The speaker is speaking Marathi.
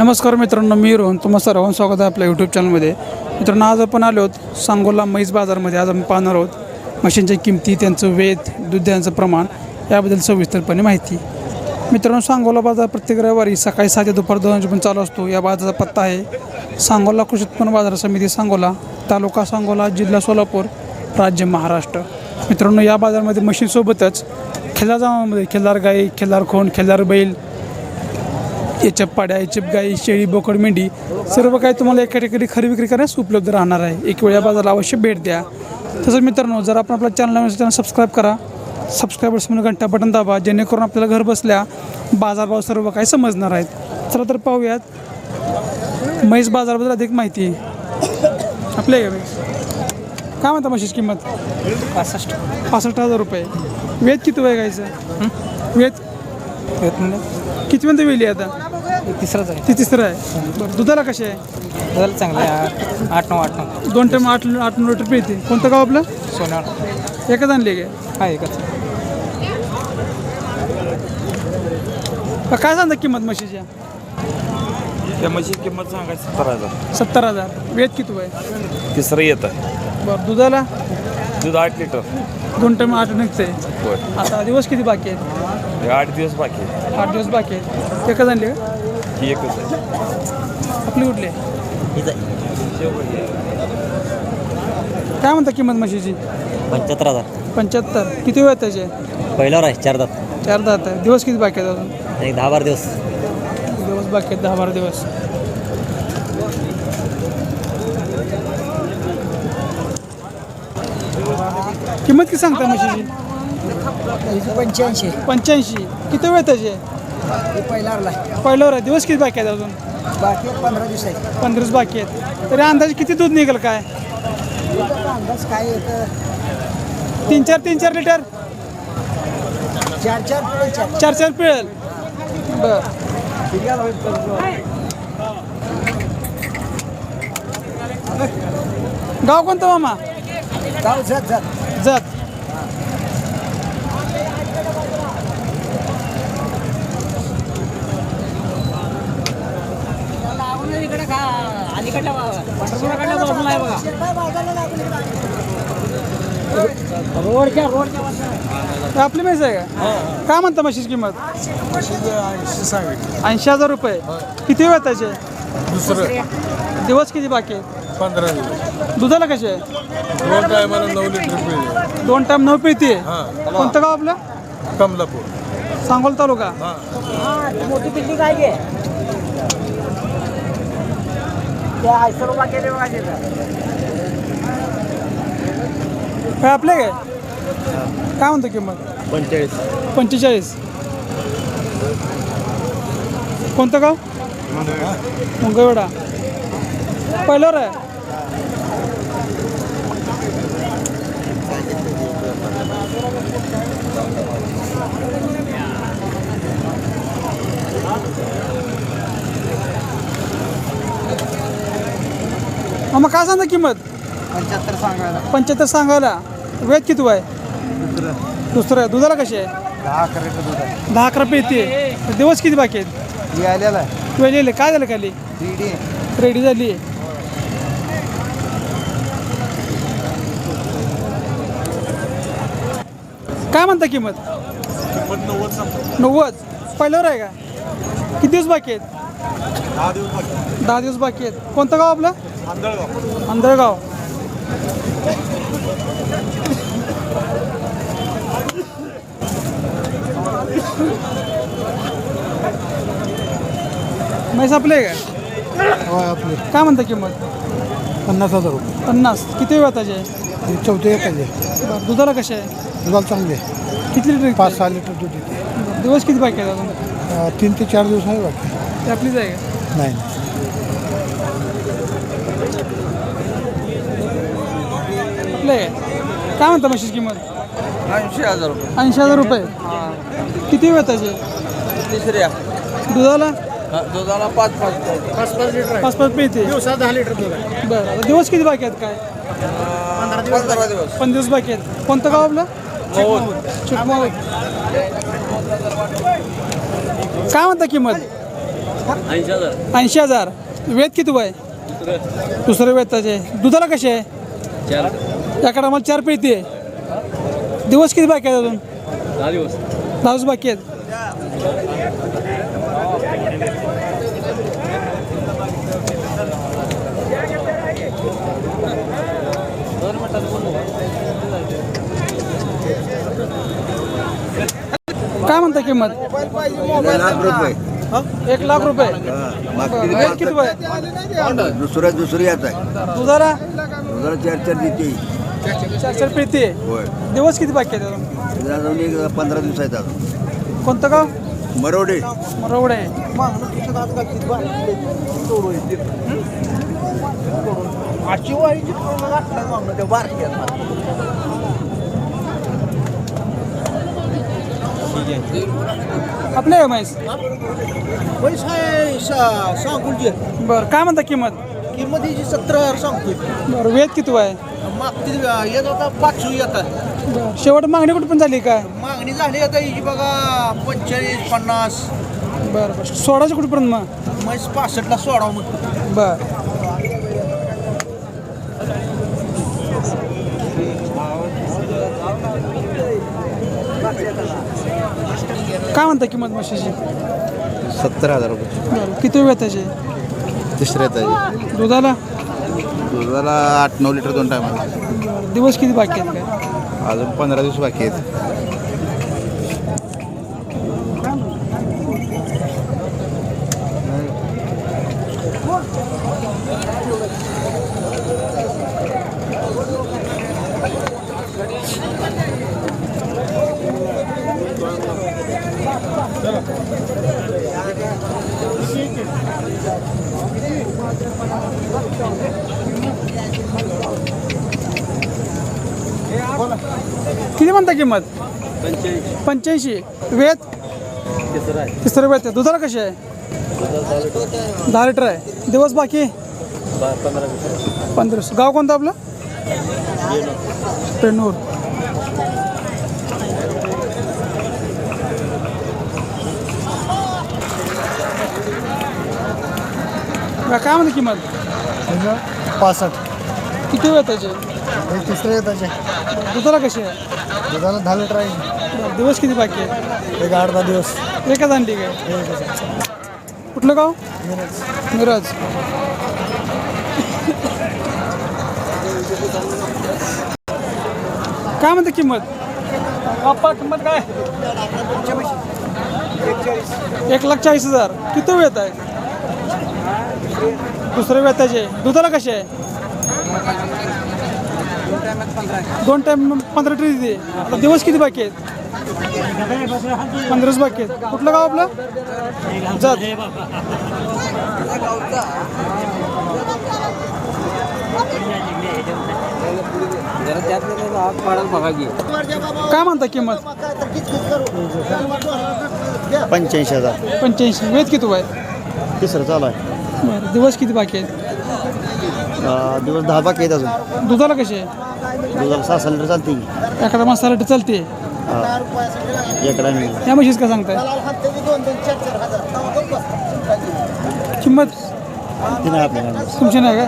नमस्कार मित्रांनो मी रोहन. तुम्हा सर्वांचं स्वागत आहे आपल्या यूट्यूब चॅनलमध्ये मित्रांनो आज आपण आलो आहोत सांगोला म्हैस बाजारमध्ये. आज आपण पाहणार आहोत म्हशींच्या किमती त्यांचं वेध दूध प्रमाण याबद्दल सविस्तरपणे माहिती. मित्रांनो सांगोला बाजार प्रत्येक रविवारी सकाळी सहा ते दुपार दोन पण चालू असतो. या बाजाराचा पत्ता आहे सांगोला कृषी उत्पन्न बाजार समिती सांगोला तालुका सांगोला जिल्हा सोलापूर राज्य महाराष्ट्र. मित्रांनो या बाजारामध्ये म्हशींसोबतच खिल्लार जामामध्ये खिल्लार गाई खिल्लार खोंड खिल्लार बैल याच्या पाड्या याच्या गाई शेळी बोकड मेंढी सर्व काही तुम्हाला एका ठिकाणी खरेदी विक्री करण्यास उपलब्ध राहणार आहे. एक वेळ या बाजाराला अवश्य भेट द्या. तसंच मित्रांनो जर आपण आपल्या चॅनल चॅनल सबस्क्राईब करा. सबस्क्राईबर्स म्हणून घंटा बटन दाबा जेणेकरून आपल्याला घर बसल्या बाजारभाव सर्व काही समजणार आहेत. चला तर पाहूयात. म्हैस बाजाराबद्दल अधिक माहिती. आपल्या काय म्हणता म्हशीची किंमत? पासष्ट. पासष्ट हजार रुपये. वेद किती वय गायचं वेद? किती वेली आता? तिसराच आहे. ती तिसरं आहे. बरं दुधाला कशी आहे? झालं चांगलं आहे. आठ नऊ आठ नऊ. दोन टाइम आठ आठ नऊ लिटर पिळते कोणतं गाव आपलं? सोन्यावर एकच आणली काय हा एकच. का- काय सांगता किंमत म्हशीच्या त्या म्हशीची किंमत सांगायची सत्तर हजार. सत्तर हजार. वेद किती आहे तिसरं येत. आहे बरं दुधाला? दूध आठ लिटर दोन टाइम आठ निघते होय. आता दिवस किती बाकी आहेत? हे आठ दिवस बाकी आहे. आठ दिवस बाकी आहेत. एकच आणली का? ही एकच आहे. आपली कुठली काय म्हणता किंमत म्हशीची? पंच्याहत्तर हजार. पंच्याहत्तर. किती वेळ त्याचे? पहिल्यावर आहे चार दात. चार दहा आहे. दिवस किती बाकी आहेत अजून? एक दहा बारा दिवस. दिवस बाकी आहेत दहा बारा दिवस. किंमत किती सांगता म्हशीची? पंच्याऐंशी. पंच्याऐंशी. किती वेळ त्याचे? पहिल्यावर आहे. दिवस किती बाकी आहेत अजून? बाकी पंधरा दिवस आहे पंधराच बाकी आहेत. तरी अंदाजे किती दूध निघेल काय? अंदाज काय येतं तीन चार तीन चार लिटर? चार चार पुढे चार. चार चार पिळेल. बर. गाव कोणतं मामा? गाव जात जात. जात. आपली म्हैस आहे का? काय म्हणता म्हशीची किंमत? ऐंशी हजार रुपये. किती वेळ त्याचे? दुसरं. दिवस किती बाकी आहेत? पंधरा दिवस. दुधाला कसे आहे? दोन टायमाला नऊ लिटर दोन टाइम नऊ पिळते हां. कोणतं गाव आपलं? कमलापूर. सांगोल तालुका. हां. मोठी पिल्ली काय त्या आयसर आपले काय? काय म्हणतो किंमत? पंचेचाळीस. पंचेचाळीस. कोणतं गाव? मुंगवेडा पहिल्यावर आहे. मग काय सांगता किंमत? पंच्याहत्तर सांगायला. पंच्याहत्तर सांगायला. वेद किती आहे दुसरं. आहे दुधाला कशी आहे? दहा अकरा लिटर दूध आहे. दहा अकरा येते. दिवस किती बाकी आहेत? ही आलेला आहे. तू लिहिले. काय झालं खाली? रेडी झाली. काय म्हणता किंमत? किंमत नव्वद नव्वद. पहिल्यावर आहे का? किती दिवस बाकी आहेत? दहा दिवस बाकी दहा दिवस बाकी आहेत. कोणतं गाव आपलं? आंधळगाव. म्हैस आपले आहे का आपले. काय म्हणता किंमत? पन्नास हजार रुपये. पन्नास. किती वेळ त्याचे चौथे एक आहे. बरं दुधाला कसे आहे? दुधाला चांगले किती लिटर पाच सहा लिटर दूध येते दिवस किती बाकी आहेत अजून? अं, तीन ते चार दिवस आहे वाटतं ते आपलीच आहे का? नाही. आपलं आहे? काय म्हणता म्हशीची किंमत? ऐंशी हजार रुपये. ऐंशी हजार रुपये? किती वेळ त्याचे? तिसऱ्या. दुधाला? दुधाला पाच पाच पाच पाच लिटर पाच पाच पिळते. दिवसात दहा लिटर दूध आहे. बरं आता दिवस किती बाकी आहेत काय? पंधरा दिवस. पंधरा दिवस. बाकी आहेत. कोणतं गाव आपलं? चिटमावत काय म्हणता किंमत? ऐंशी हजार. वेद किती वय? दुसरं. वेद त्याचे दुधाला कसे आहे? याकडे आम्हाला चार पिळती आहे. दिवस किती बाकी आहेत अजून? दहा दिवस. दहा दिवस बाकी आहेत. काय म्हणता किंमत? लाख रुपये. एक लाख रुपये. बरं, किती वय दुसरा दुसरी याच आहे. दुधाला? दुसरा चार चार देते. चार चार पिळती आहे. होय. दिवस किती बाकी आहेत अजून? त्याला अजून एक पंधरा दिवस आहेत अजून. कोणतं गाव? मरोडे. रोड आहे आपले आहे म्हैस सांगून बरं काय म्हणता किंमत? किंमत हिची सत्तर हजार सांगतोय. बरं वेद किती आहे मागची येत होता पाचशे येतात बरं. शेवट मागणी कुठं पण झाली काय? मागणी झाली आता हिची बघा पंचेचाळीस पन्नास. बरं बरं. सोळाशे कुठपर्यंत मग? म्हैस पासष्टला सोडावं मग. बरं. काय म्हणता किंमत म्हशीची? सत्तर हजार रुपये. बरं किती वेळ त्याचे? तिसऱ्या आहे दुधाला? दुधाला आठ नऊ लिटर दोन टायम दिवस किती बाकी आहेत काय? अजून पंधरा दिवस बाकी आहेत. किती म्हणता किंमत? पंच्याऐंशी. वेद तिसरं वेद आहे दुधाला कशी आहे? दहा लिटर आहे. दिवस बाकी? पंधरा गाव कोणतं आपलं? बरं, काय म्हणते किंमत? पासष्ट. किती वेळ त्याचे? हे तिसरं येताचे दुधाला कशी आहे? लिटर आहे बरं, दिवस किती बाकी आहे? एक आठ दहा दिवस. एकच अंडी काय? कुठलं गाव? मिरज. काय म्हणते किंमत? बाप्पा किंमत काय? एक लाख चाळीस हजार. किती वेळ आहे? दुसरं वेळ त्याचे दुधाला कसे आहे? दोन टाइम पंधरा लिटर देते आता दिवस किती बाकी आहेत? पंधराच बाकी आहेत. कुठलं गाव आपलं? जात. काय म्हणता किंमत? पंच्याऐंशी हजार. पंच्याऐंशी. वेद किती आहे? तिसरं चालू आहे. बरं दिवस किती बाकी आहेत? अं, दिवस दहा बाकी आहेत अजून. दुधाला कसे आहे दुधाला सहा लिटर चालते की? एखादा मसाला टी चालते. नाही या म्हशीच का सांगताय? किंमत? आपल्याला तुमची नाही का?